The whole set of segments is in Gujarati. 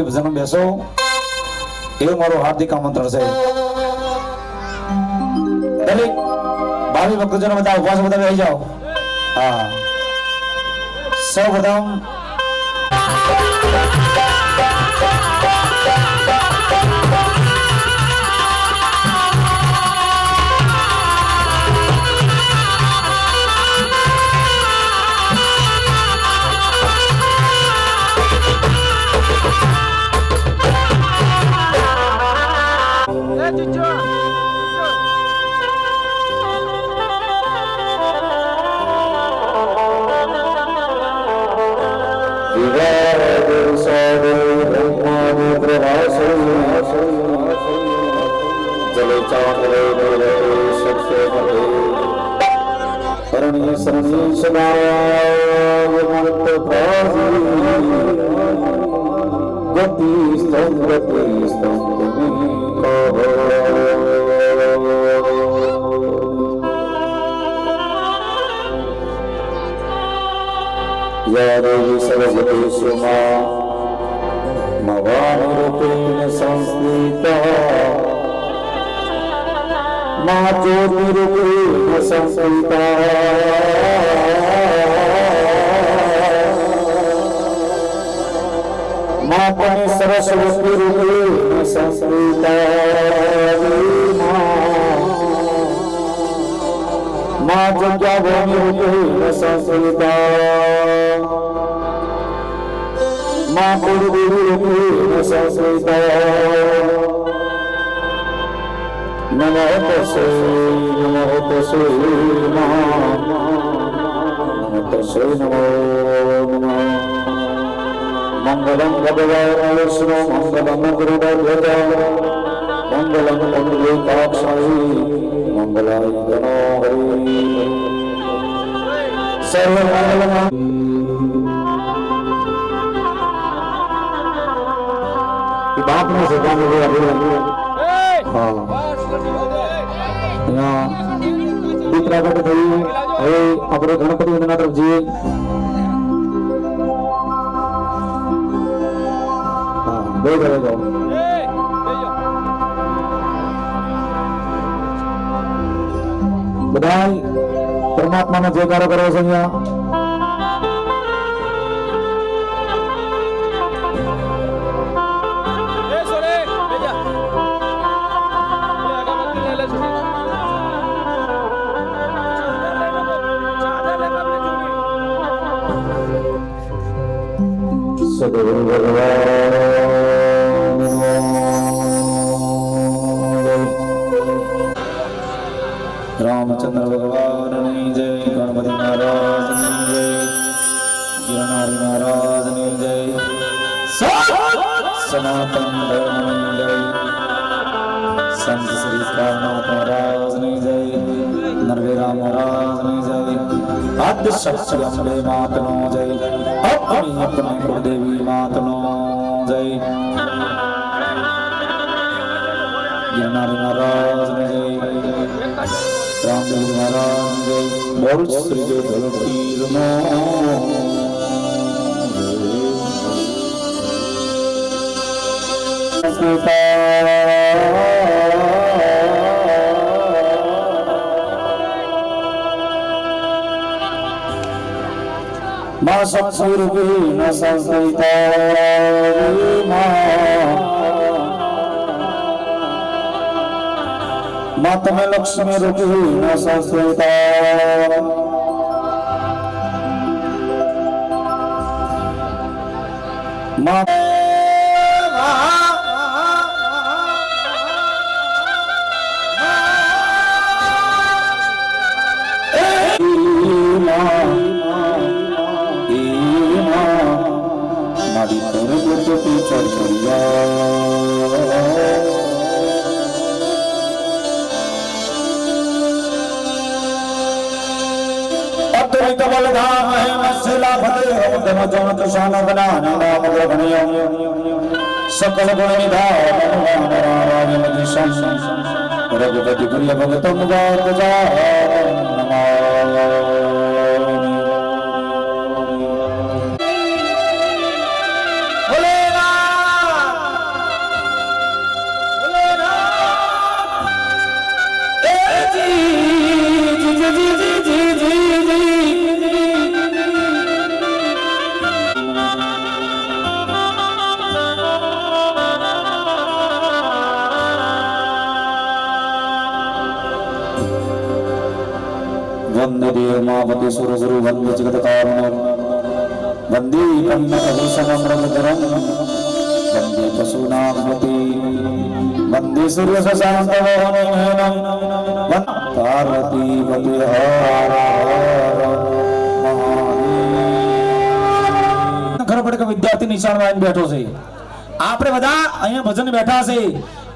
ભજન બેસો. એવું મારું હાર્દિક આમંત્રણ છે. દરેક ભાવિ ભક્તજનો બધા ઉપવાસ બધા આવી જાઓ. હા. સૌ પ્રથમ શરણી શરણી સદાય ગતિ સ્તમ ગતિ સ્તમ યા દેવી સર્વભૂતેષુમાં મવાનુરૂપેણ સંસ્થિતા મા જ્યોતિરૂપેણ સંસ્થિતા મા પણ સરસ્વતી રૂપેણ સંસ્થિતા મા જગ્યા ભૂમિ રૂપેણ સંસ્થિતા મા પૂર્વી રૂપેણ સંસ્થિતા નમો તસ્ય નમો તસ્ય નમો તસ્ય નમો નમઃ મંગલં ભગવાન વિષ્ણુ મંગલં ગુરુદેવ મંગલં પંડિતાક્ષરી મંગલાય ગણો હરિ સર્વમંગલમ હા અહીંયા દીકરા ઘટ થઈ હવે આપણે ગણપતિ વંદના તરફ જઈએ ઘરે જાઓ બધા પરમાત્માનો જયકારો કરો છે અહીંયા. બોલ શ્રી જય ધરતીરનો મા સત્સુરૂપી ન સંસ્કૃતા મા તમે લક્ષ્મી રૂપી ન સંસ્કૃતા મા रघुपति गुल भगत मुगार પશુનામપતિ વંદે સૂર્ય શશાંક વહનમ પાર્વતી પતિ હર હર મહાદેવ ખબર પડે કે વિદ્યાર્થી નિશાળમાં આવીને બેઠો છે આપણે બધા અહીંયા ભજન બેઠા છે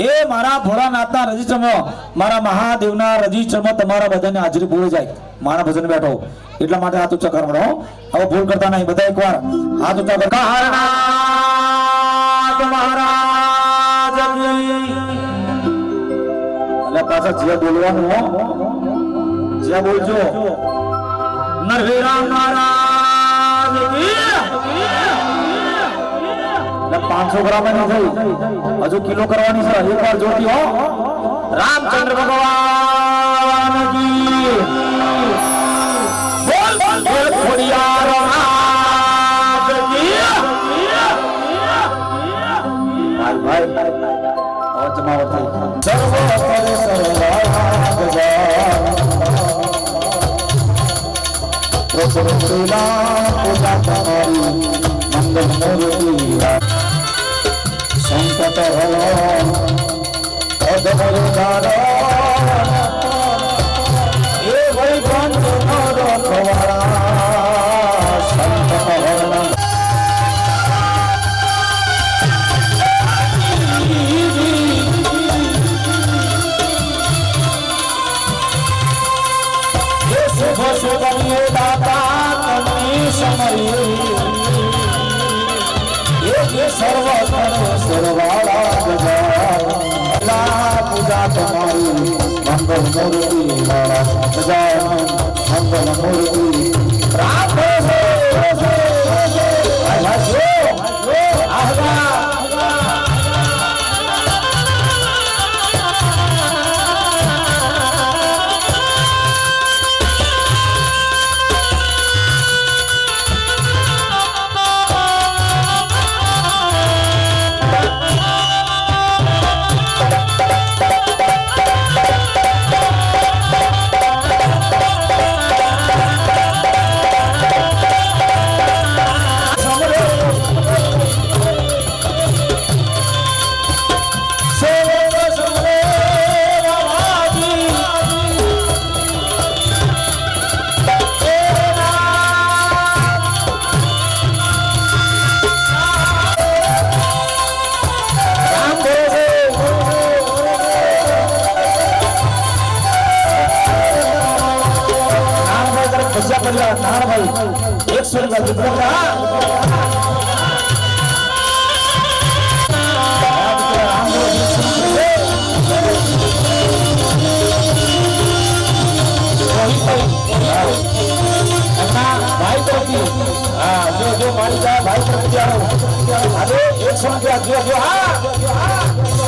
એ મારા ભોળાનાથના રજિસ્ટરમાં મારા મહાદેવના રજિસ્ટરમાં તમારા બધાની હાજરી પૂરી જાય મારા ભજન બેઠો એટલા માટે હાથ ઊંચા કરવાનો હવે ભૂલ કરતા નહીં, બધા એકવાર હાથ ઊંચા કર એટલે પાછા જે બોલવાનું જે બોલજો. નરવીરા પાંચસો ગ્રામ એની હજુ કિલો કરવાની છે. એક વાર જોતી હો. રામચંદ્ર ભગવાન. પ્રભુલા પૂજા તમારી મંગલ મૂર્તિ સંકટ હલો અધમલ ગારો એ શુભ શુભ દાતા તમે સમય સર્વ સર્વાળા ગજા. પૂજા તમારી, મંગલ મૂર્તિ મંગલ મૂર્તિ ભાઈ તરફથી. હા, જો જો, મારી જાય ભાઈ તરફથી આવો. અરે એકસો રૂપિયા જો જો હા.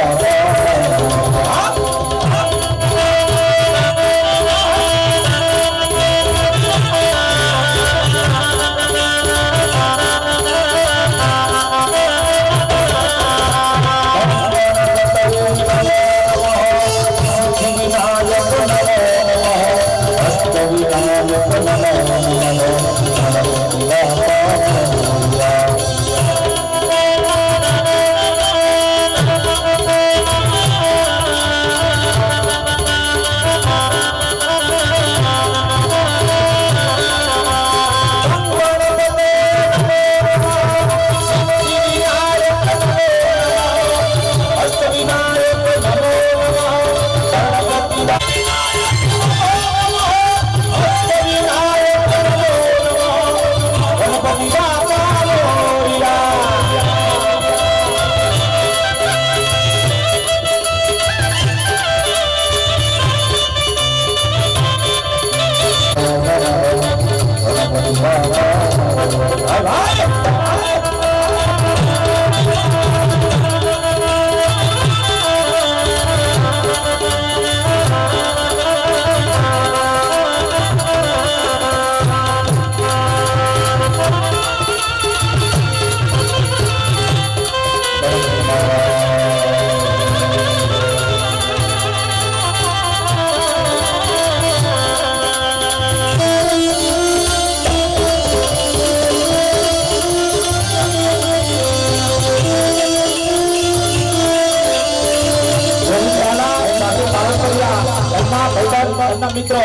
એમના મિત્રો.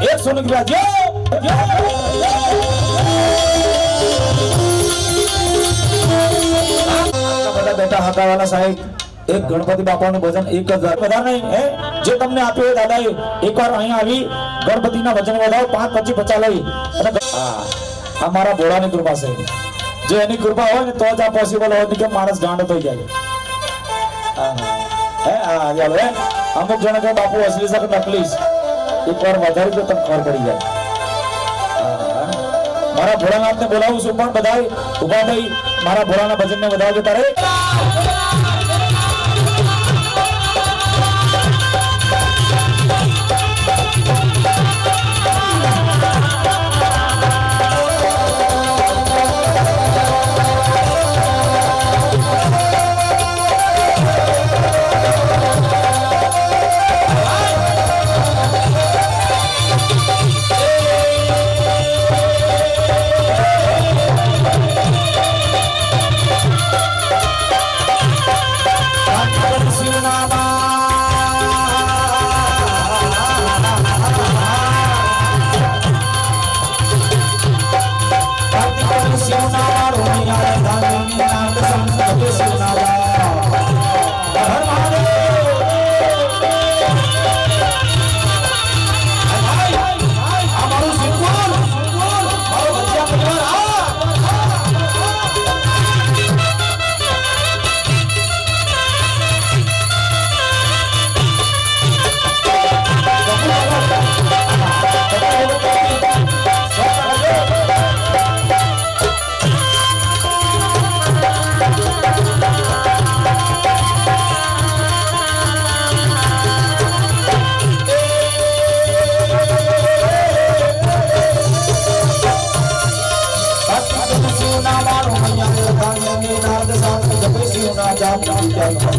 એક સોનું રૂપિયા જો બધા બેઠા હકાવાલા સાહેબ. એક ગણપતિ બાપાનું ભજન એક જ બધા નહીં, હે? જે તમને આપ્યું એ દાદાએ એકવાર અહીંયા આવી ગણપતિના ભજન વધાવો પાંચ પચી પચા લઈ. અને આ મારા ભોળાની કૃપા છે. જો એની કૃપા હોય ને તો જ આ પોસિબલ હોય કે માણસ ગાંડો થઈ જાય. હે, હા. ચાલો, હે. અમુક જણા કે બાપુ, અસલી છે. કે નકલી છે? એકવાર વધારી દો તમને ખબર પડી જાય. મારા ભોળાનાથને બોલાવું છું પણ બધા ઊભા થઈ મારા ભોળાના ભજનને વધાવજો તારે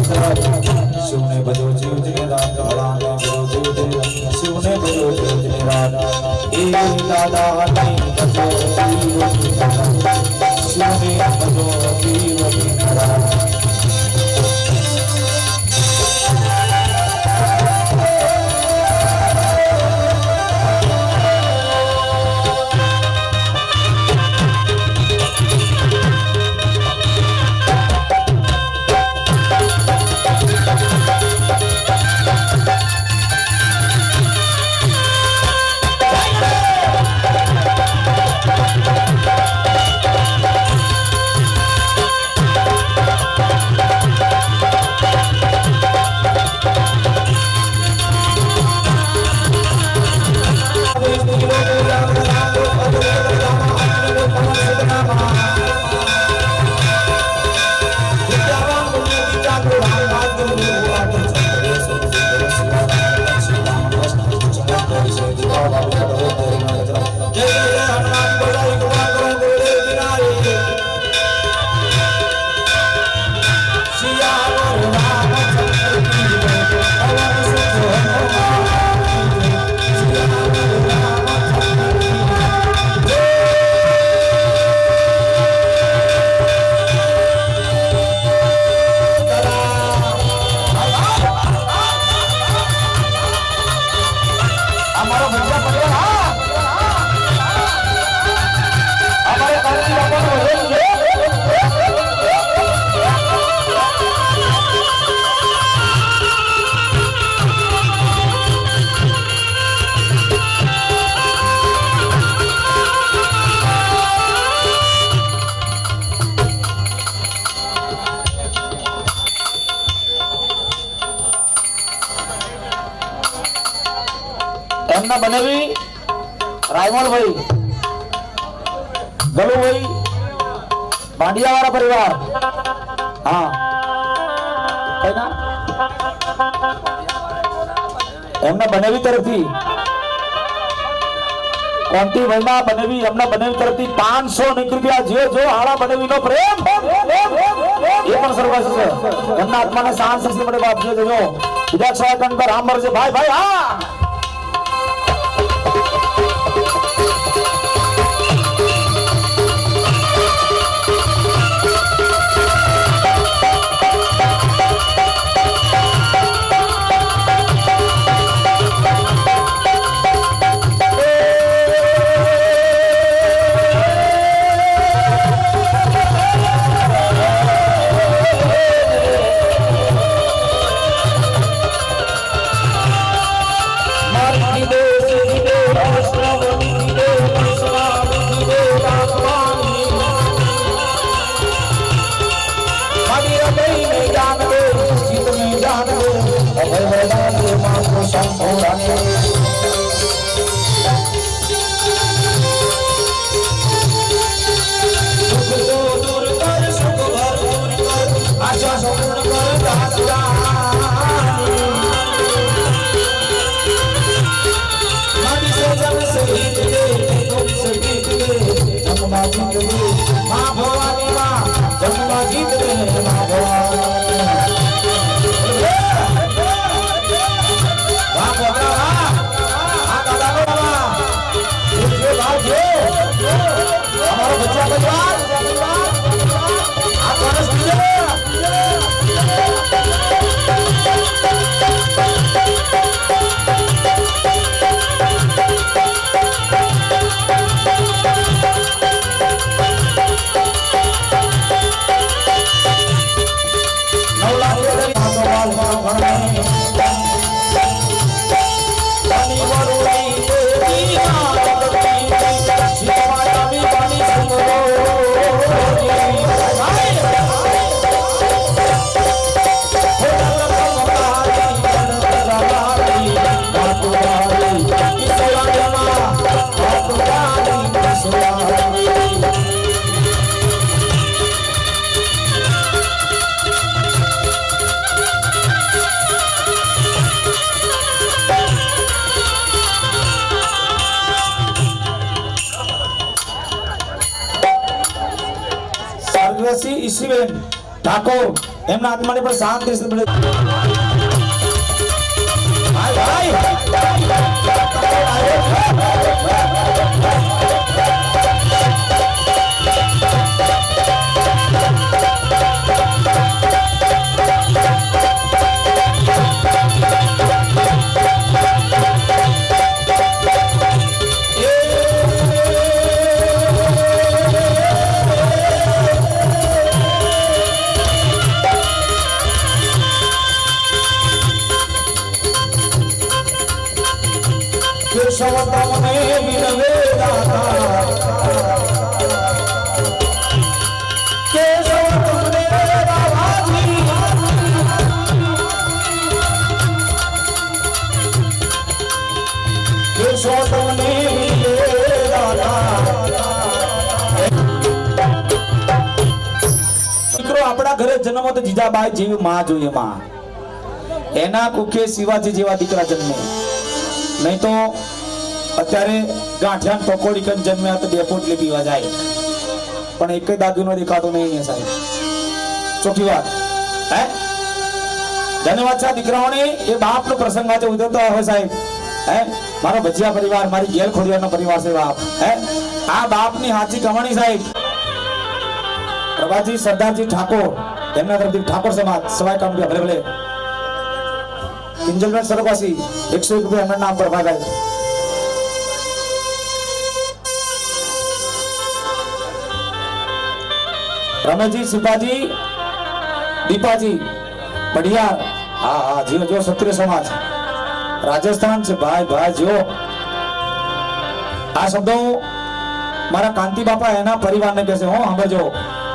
શિવને ભજો જીવ જીને રાત ભલાને ભજો જીવ જીને શિવને ભજો જીવ જીને રાત એ દાદા ને ભજો જીવ રાત શિવને ભજો જીવ જીને રાત એમના બનેવી રાયમલભાઈ ગલુભાઈ ભાંડિયાવાળા પરિવાર. હા. એમના બનેવી તરફથી કોંતી ભાઈના બનેવી, એમના બનેવી તરફથી પાંચસો રૂપિયા જે જો બનેવી નો પ્રેમ. એ છે. એમના આત્માને શાંત શક્તિ મળે બાપ જે બીજા છ ટન પર રામ ભાઈ ભાઈ, હા. ઠાકોર એમના આત્માને પણ શાંતિ મળે ભાઈ, ભાઈ. દીકરો ઘરે જન્મ તો જીજાબાઈ જેવી માં જોઈએ માં. એના કુખે શિવાજી જેવા દીકરા જન્મે. નહીં તો અત્યારે ગાંઠિયા પકોડી કન જન્મ્યા તો બે પોટલી પીવા જાય. પણ એક દાગીનો દેખાતો નહીં સાહેબ. ચોખ્ખી વાત. હે? ધન્યવાદ આ દીકરાઓને. એ બાપનો પ્રસંગ આજે ઉજવતો હોય સાહેબ. હે? મારો ભજીયા પરિવાર, મારી ગેલ ખોડિયાનો પરિવાર છે બાપ. હે? આ બાપની હાચી કમાણી સાહેબ. પ્રભાજી સરદારજી ઠાકોર એમના તરફથી ઠાકોર સમાજ સવાય કામ ભલે ભલે. કિંજલબેન સરવાસી, એકસો એક રૂપિયા એમના નામ પર ભાગાય. રમેશજી સિપાજી દીપાજી બઢિયા હા હા, જીઓ જો ક્ષત્રિય સમાજ. રાજસ્થાન છે, ભાઈ ભાઈ જો આ શબ્દો મારા કાંતિ બાપા એના પરિવારને કહેશે, હો, સાંભળજો.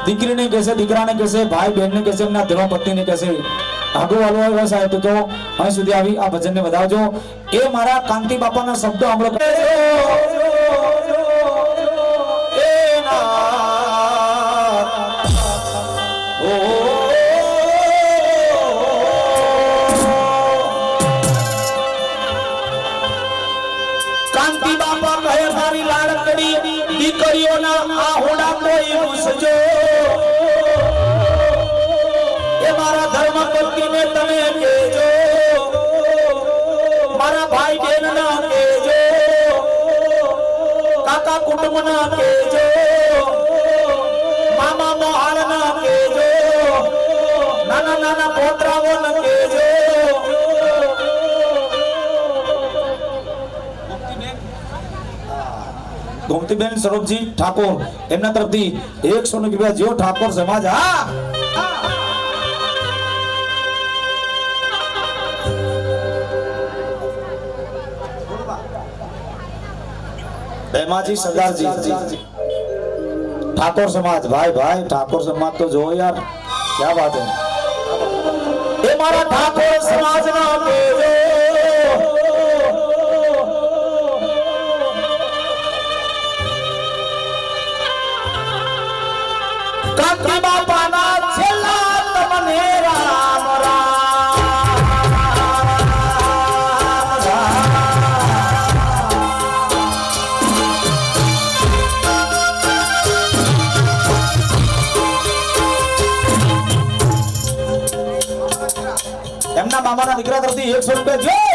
દીકરીને કહેશે, દીકરાને કહેશે, ભાઈ બહેનને કહેશે, એમના ધર્મપત્નીને કહેશે. આગો વાલો સાહેબ, તો અહીં સુધી આવી, આ ભજનને વધાવજો. એ મારા કાંતિ બાપાના શબ્દો સાંભળો. પત્નીને તમે કેજો મારા ભાઈ બહેન ના કેજો કાકા કુટુંબ ના કેજો મામા મોહાળ ના કેજો નાના નાના પોતરાઓ ના કેજો ગોમતીબેન સ્વરૂપજી ઠાકોર, એમના તરફથી એકસો ને રૂપિયા જેવો ઠાકોર સમાજ, હા! બેમાજી સરદારજી. ઠાકોર સમાજ, ભાઈ ભાઈ, ઠાકોર સમાજ તો જો યાર, ક્યાં વાત હે એ મારા ઠાકોર સમાજ ના એમના મામાના દીકરા તરફથી એકસો રૂપિયા જો